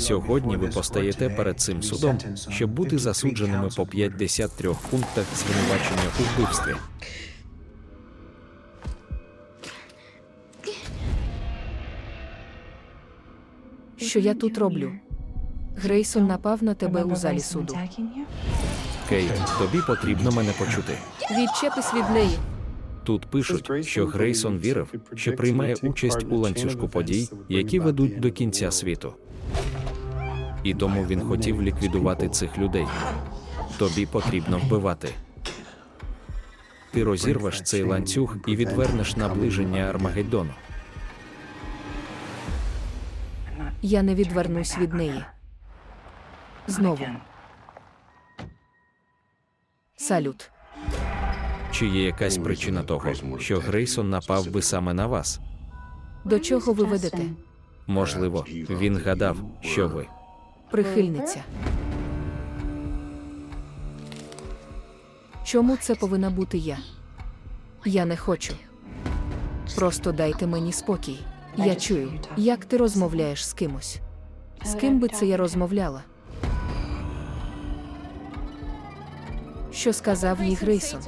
Сьогодні ви постаєте перед цим судом, щоб бути засудженими по 53 пунктах звинувачення у вбивстві. Що я тут роблю? Грейсон напав на тебе у залі суду. Кейт, тобі потрібно мене почути. Відчепись від неї. Тут пишуть, що Грейсон вірив, що приймає участь у ланцюжку подій, які ведуть до кінця світу. І тому він хотів ліквідувати цих людей. Тобі потрібно вбивати. Ти розірвеш цей ланцюг і відвернеш наближення Армагеддону. Я не відвернусь від неї. Знову. Салют. Чи є якась причина того, що Грейсон напав би саме на вас? До чого ви ведете? Можливо, він гадав, що ви. Прихильниця. Чому це повинна бути я? Я не хочу. Просто дайте мені спокій. Я чую, як ти розмовляєш з кимось. З ким би це я розмовляла? Що сказав їй Грейсон?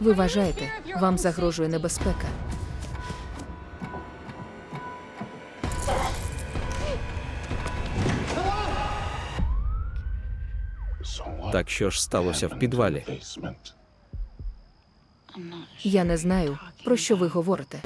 Ви вважаєте, вам загрожує небезпека? Так що ж сталося в підвалі? Я не знаю, про що ви говорите.